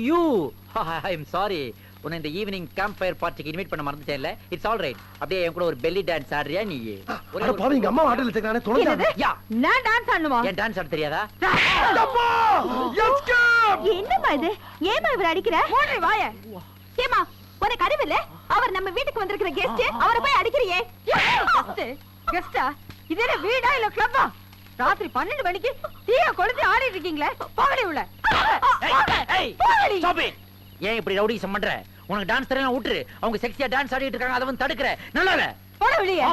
You I am sorry உன்னை இந்த evening camp fire பார்ட்டிக்கு இன்வைட் பண்ண மறந்துட்டேன்ல இட்ஸ் ஆல் ரைட் அப்படியே என் கூட ஒரு பெல்லி டான்ஸ் ஆடுறியா நீ? ஒரே பாவி எங்க அம்மா ஆட்டோல வச்சிருக்கானே தொலைஞ்சா? யா. நான் டான்ஸ் ஆடணுமா? என் டான்ஸ் ஆட தெரியாதா? அம்மா எஸ்கேப் என்னம்மா இது? ஏமா இவர் அடிக்கிற? மூணு வாய. ஏமா உனக்கு அறிவு இல்ல? அவர் நம்ம வீட்டுக்கு வந்திருக்கிற கெஸ்ட் அவரை போய் அடிக்கிறியே. கெஸ்ட் கெஸ்டா இது என்ன வீடா இல்ல கிளப்பா ராத்திரி பன்னெண்டு மணிக்கு தீய கொளுத்தி ஆடிட்டு இருக்கீங்களே? போகடி உள்ள. ஏன் இப்படி ரவுடிசம் பண்ற? உனக்கு டான்ஸ் தெரியல விட்டுரு அவங்க செக்ஸியா டான்ஸ் ஆடிட்டு இருக்காங்க அதை வந்து தடுக்கிற. நல்லா போட வெளியே.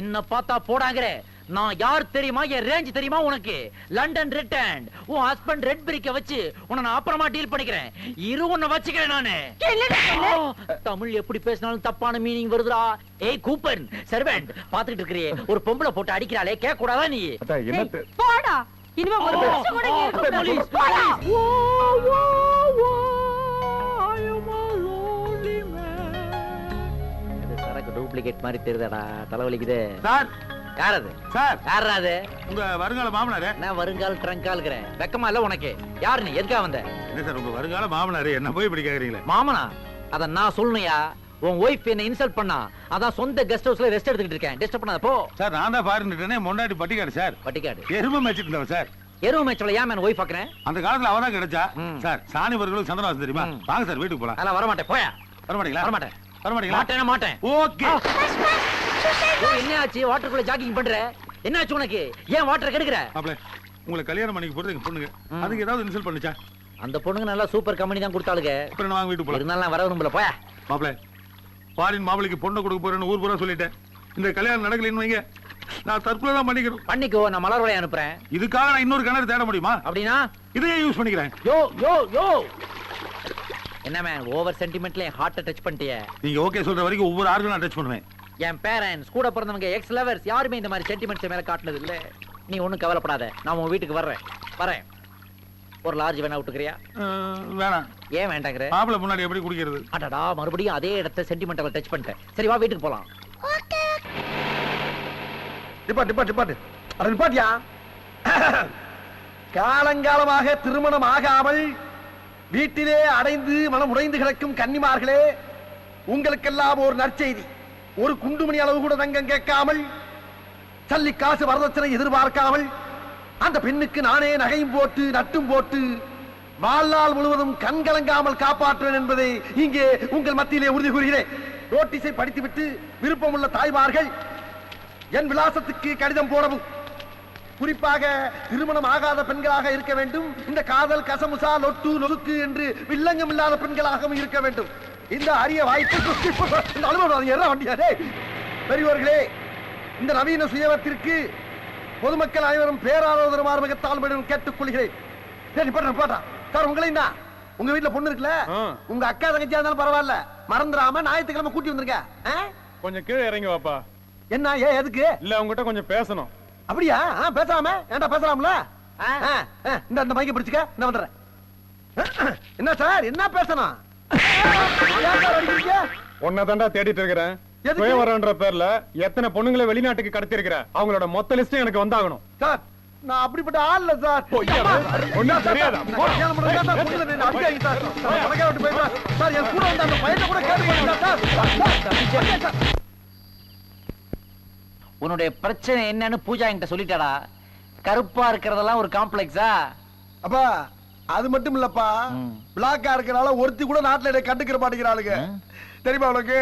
என்ன பார்த்தா போடாங்கற. நான் யார் தெரியுமா? என் ரேஞ்ச் தெரியுமா உனக்கு? லண்டன் ரிட்டர்ன் உன் ஹஸ்பண்ட் ரெட் பிரிக்க வச்சு உன்னை நான் அப்புறமா டீல் பண்ணிக்கிறேன். இரு உன்னை வச்சுக்கிறேன் நானு. தமிழ் எப்படி பேசினாலும் தப்பான மீனிங் வருதுடா. ஏய் கூப்பன் சர்வெண்ட் பாத்துக்கிட்டு இருக்கிறியே. ஒரு பொம்பளை போட்டு அடிக்கிறாளே கேட்க கூடாதா நீ போடா. இனிமே ஒரு நிமிஷம் கூட இருக்க. போடா. டூப்ளிகேட் மாதிரி தெரியுதாடா? தலைவலிக்குது சார் யார் அது? சார். யாரா அது? உங்க வருங்கால மாமனாரு. நான் வருங்கால் ட்ரங்கால்கிறேன் வெக்கமா இல்ல உனக்கு. யாரு நீ? எதுக்காக வந்த? என்ன சார் உங்க வருங்கால மாமனாரு? என்ன போய் இப்படி கேக்குறீங்களே? மாமனா? அத நான் சொல்லணும்யா. உன் ஒய்ஃப் என்ன இன்சல்ட் பண்ணா. அதான் சொந்த கெஸ்ட் ஹவுஸ்ல ரெஸ்ட் எடுத்துக்கிட்டு இருக்கேன். டிஸ்டர்ப் பண்ணாத போ. சார் நான் தான் பாருந்துட்டேனே முன்னாடி பட்டிக்காடு சார். பட்டிக்காடு. எருமை மேய்ச்சிட்டு இருந்தவன் சார். எருவு மேட்ச்ல ஏன் என் ஒய்ஃப் பாக்குறேன்? அந்த காலத்துல அவதான் தான் கிடைச்சா. சார் சாணி வர்களுக்கு சந்திரவாசம் தெரியுமா. வாங்க சார் வீட்டுக்கு போலாம். அதெல்லாம் வர மாட்டேன். போயா. வரமாட்டீங்களா வரமாட்டேன் வரமாட்டீங்களா மாட்டேன். மாட்டேன். ஓகே. ஓ, என்ன ஆச்சு வாட்டருக்குள்ள ஜாக்கிங் பண்ற? என்ன ஆச்சு உனக்கு? ஏன் வாட்டர் கெடுக்கிற? மாப்பிள உங்களை கல்யாணம் பண்ணிக்க போறது எங்க பொண்ணுங்க. அதுக்கு ஏதாவது இன்சல்ட் பண்ணுச்சா? அந்த பொண்ணுங்க நல்லா சூப்பர் கம்பெனி தான் கொடுத்தாளுங்க. அப்புறம் என்ன வாங்க வீட்டுக்கு போலாம். இருந்தாலும் நான் வர விரும்பல போயா. மாப்பிள பாரின் மாப்பிளைக்கு பொண்ணை கொடுக்க போறேன்னு ஊர் பூரா சொல்லிட்டேன். இந்த கல்யாணம் நடக்கலைன்னு வைங்க. நான் தற்கொலை தான் பண்ணிக்கிறேன் பண்ணிக்கோ நான் மலர் வளைய அனுப்புறேன். இதுக்காக நான் இன்னொரு கிணறு தேட முடியுமா? அப்படின்னா? இதையே யூஸ் பண்ணிக்கிறேன். யோ யோ யோ. என்ன மேன் ஓவர் சென்டிமெண்ட்ல என் ஹார்ட்டை டச் பண்ணிட்டிய. நீங்க ஓகே சொல்ற வரைக்கும் ஒவ்வொரு ஆர்கனும் நான் டச் பண்ணுவேன். என் பேரண்ட்ஸ் கூட பிறந்தவங்க எக்ஸ் லவர்ஸ் யாருமே இந்த மாதிரி சென்டிமெண்ட்ஸ் மேல காட்டுனது இல்ல நீ ஒண்ணும் கவலைப்படாத. நான் உன் வீட்டுக்கு வர்றேன். வரேன். ஒரு லார்ஜ் வேணா விட்டுக்கிறியா? வேணாம். ஏன் வேண்டாங்கிற? மாப்பிளை முன்னாடி எப்படி குடிக்கிறது? அடடா மறுபடியும் அதே இடத்த சென்டிமெண்டல் டச் பண்ணிட்டேன். சரி வா வீட்டுக்கு போலாம். டிப்பாட் டிப்பாட் டிப்பாட் அட காலங்காலமாக திருமணம் ஆகாமல் வீட்டிலே அடைந்து மனம் உடைந்து கிடக்கும் கன்னிமார்களே உங்களுக்கெல்லாம் ஒரு நற்செய்தி. ஒரு குண்டுமணி அளவு கூட தங்கம் கேட்காமல் சல்லி காசு வரதட்சணை எதிர்பார்க்காமல் அந்த பெண்ணுக்கு நானே நகையும் போட்டு நட்டும் போட்டு வாழ்நாள் முழுவதும் கண்கலங்காமல் காப்பாற்றுவேன் என்பதை இங்கே உங்கள் மத்தியிலே உறுதி கூறுகிறேன். நோட்டீஸை படித்துவிட்டு விருப்பமுள்ள தாய்மார்கள் என் விலாசத்துக்கு கடிதம் போடவும். குறிப்பாக திருமணம் ஆகாத பெண்களாக இருக்க வேண்டும். இந்த காதல் கசமுசா லொட்டு நொறுக்கு என்று வில்லங்கம் இல்லாத பெண்களாகவும் இருக்க வேண்டும். இந்த அரிய வாய்ப்பு என்ன? பெரியோர்களே இந்த நவீன சுயவத்திற்கு பொதுமக்கள் அனைவரும் பேராதரவு மார்பகத்தால் மேடம் கேட்டுக்கொள்கிறேன். சரி நிப்பாட்டா நிப்பாட்டா சார் உங்களையும் தான் உங்க வீட்டுல பொண்ணு இருக்குல்ல? உங்க அக்கா தங்கச்சியா இருந்தாலும் பரவாயில்ல. மறந்துடாம ஞாயிற்றுக்கிழமை கூட்டி வந்திருக்க ஆ? கொஞ்சம் கீழே இறங்கி வாப்பா. என்ன ஏன் எதுக்கு? இல்ல உங்ககிட்ட கொஞ்சம் பேசணும். அப்படியா? பேசலாமே ஏன்டா பேசலாம்ல? இந்த இந்த மைக்க பிடிச்சுக்க நான் வந்துடுறேன். என்ன சார் என்ன பேசணும்? ஏன் சார் அடிக்கிறீங்க? உன்னை தாண்டா தேடிட்டு இருக்கிறேன்? சுயவரன்ற பேர்ல எத்தனை பொண்ணுங்களை வெளிநாட்டுக்கு கடத்தி இருக்கிற அவங்களோட மொத்த லிஸ்டும் எனக்கு வந்தாகணும் சார் நான் அப்படிப்பட்ட ஆள் இல்ல சார்? ஒண்ணும் தெரியாதா? சார். என் கூட வந்த அந்த பையனை கூட கேட்டு. உன்னுடைய பிரச்சனை என்னன்னு பூஜா என்கிட்ட சொல்லிட்டாடா கருப்பா இருக்கிறதெல்லாம் ஒரு காம்ப்ளெக்ஸா அப்பா அது மட்டும் இல்லப்பா. பிளாக்கா இருக்கனால ஒருத்தி கூட நாட்டுல என்னை கண்டுக்கிற மாட்டேங்கிறாளுங்க. தெரியுமா உனக்கு?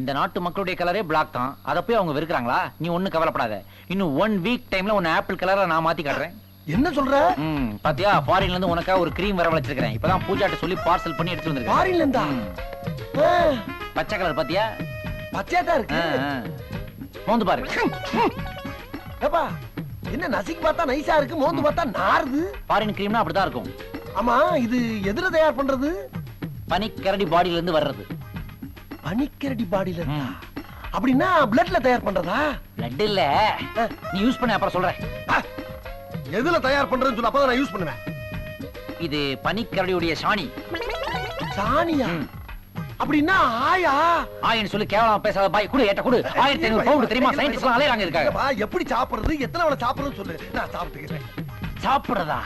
இந்த நாட்டு மக்களுடைய கலரே பிளாக் தான். அதை போய் அவங்க வெறுக்கிறாங்களா? நீ ஒண்ணும் கவலைப்படாத. இன்னும் ஒன் வீக் டைம்ல உன்னை ஆப்பிள் கலரை நான் மாத்தி காட்டுறேன். என்ன சொல்ற? ம் பாத்தியா? ஃபாரின்ல இருந்து உனக்கா ஒரு கிரீம் வர வச்சிருக்கேன் இப்பதான் பூஜாட்ட சொல்லி பார்சல் பண்ணி எடுத்து வந்திருக்கேன். ஃபாரின்ல இருந்தா? பச்சை கலர் பாத்தியா? பச்சையா தான் இருக்கு. மோந்து பாரு. ஏப்பா என்ன நசிக்கு பார்த்தா நைஸா இருக்கு மோந்து பார்த்தா நாறுது. ஃபாரின் கிரீம்னா அப்படிதான் இருக்கும். ஆமா இது எதுல தயார் பண்றது? பனிக்கரடி பாடியில இருந்து வர்றது. பனிக்கரடி பாடியில இருந்தா. அப்படின்னா பிளட்ல தயார் பண்றதா? பிளட் இல்ல. நீ யூஸ் பண்ண அப்புறம் சொல்றேன். எதுல தயார் பண்றதுன்னு சொல்ல அப்பதான் நான் யூஸ் பண்ணுவேன். இது பனிக்கரடியுடைய சாணி. சாணியா. அப்படின்னா ஆயா? ஆயின்னு சொல்லி கேவலமா பேசாத பாய். குடு ஏட்ட குடு. ஆயிரத்தி ஐநூறு பவுண்ட் தெரியுமா? சயின்டிஸ்ட் எல்லாம் அலையறாங்க இருக்காங்க எப்படி சாப்பிடுறது? எத்தனை வேளை சாப்பிடுறது சொல்லு. நான் சாப்பிட்டுக்கிறேன். சாப்பிடுறதா?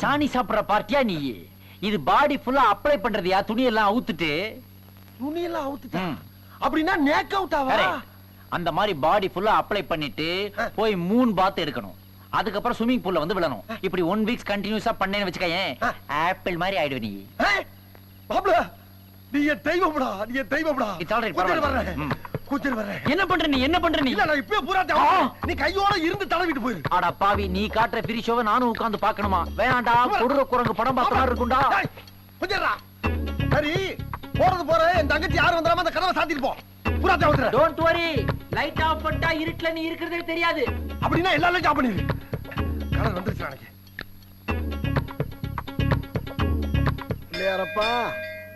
சாணி சாப்பிடுற பார்ட்டியா நீ இது பாடி ஃபுல்லா அப்ளை பண்றதுயா? துணி எல்லாம் அவுத்துட்டு? துணியெல்லாம் அவுத்துட்டா. அப்படின்னா நேக் அவுட்டாவா Correct. அந்த மாதிரி பாடி ஃபுல்லா அப்ளை பண்ணிட்டு போய் மூணு பாத் எடுக்கணும். அதுக்கப்புறம் ஸ்விமிங் பூல்ல வந்து விழணும். இப்படி ஒன் வீக்ஸ் கண்டினியூஸா பண்ணேன்னு வச்சுக்கயேன் ஆ. ஆப்பிள் மாதிரி ஆயிடுவ நீ பாப்ல நீ தெய்வம்டா நீ தெய்வம்டா. Right, கூச்சல் பரவாயில்ல. கூச்சல் என்ன பண்ற நீ? என்ன பண்ற நீ? இல்ல நான் இப்பவே பூரா ஆ. நீ கையோட இருந்து தடவிட்டு போயிரு. அட பாவி நீ காட்டுற பிரி ஷோவை நானும் உட்கார்ந்து பார்க்கணுமா? வேணாண்டா கொடுற குரங்கு படம் பார்த்த மாதிரி இருக்கும்டா. டேய், கொஞ்சம் இருடா. சரி போறது போற என் தங்கச்சி யாரும் வந்துடாம அந்த கதவை சாத்திட்டு போ. பூரா தேவத்துல டோன்ட் வரி லைட் ஆஃப் பண்ணிட்டா இருட்டுல நீ இருக்கிறதே தெரியாது. அப்படின்னா பண்ணிரு. கடன் வந்துருச்சு இல்லையாரப்பா.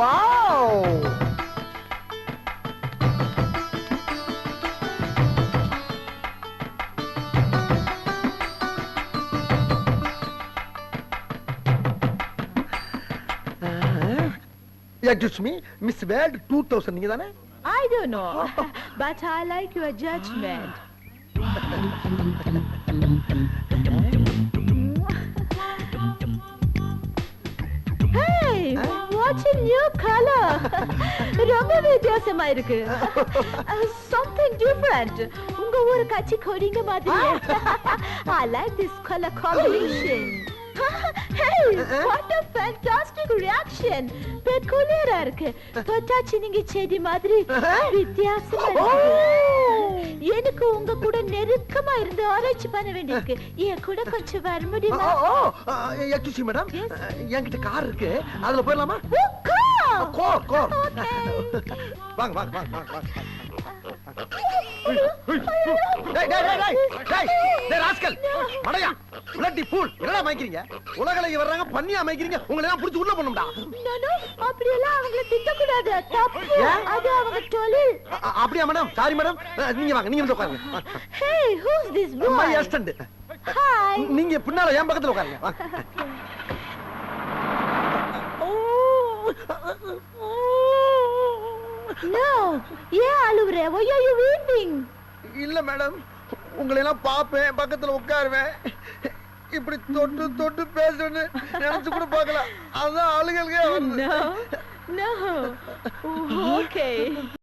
Wow excuse me miss world two thousand நீங்க தானே I don't know, but I like your judgment. a new color? ரொம்ப வித்தியாசமா இருக்கு Uh, something different. உங்க ஊரு கட்சி கொடிங்க மாதிரி I like this color combination. hey, what a fantastic reaction. பெக்குலியரா இருக்கு தொட்டாச்சு நீங்க செடி மாதிரி வித்தியாசமா இருக்கு எனக்கு உங்க கூட நெருக்கமா இருந்து ஆராய்ச்சி பண்ண வேண்டியிருக்கு. என் கூட கொஞ்சம் வர முடியுமா? Excuse madam. என்கிட்ட கார் இருக்கு. அதுல போயிடலாமா! கோர்! கோர். வாங்க வாங்க வாங்க வாங்க உங்களை எல்லாம் புடிச்சு உள்ள பண்ணும்டா no, அப்படியெல்லாம் அவங்கள திட்டக்கூடாது தப்பு ஏன்? அது அவங்க தொழில் அ- அ- அப்படியா மேடம் சாரி மேடம் நீங்க வாங்க நீங்க வந்து உட்காருங்க Hey, who's this boy? My assistant Hi. நீங்க பின்னால என் பக்கத்துல உட்காருங்க. No, ஏன் அழுவுற? Why are you weeping? இல்ல மேடம் உங்களை எல்லாம் பாப்பேன் பக்கத்துல உட்காருவேன் இப்படி தொட்டு தொட்டு பேசுறேன்னு நினைச்சு கூட பார்க்கல அதான் அழுகல்கே வருது No, no. Okay.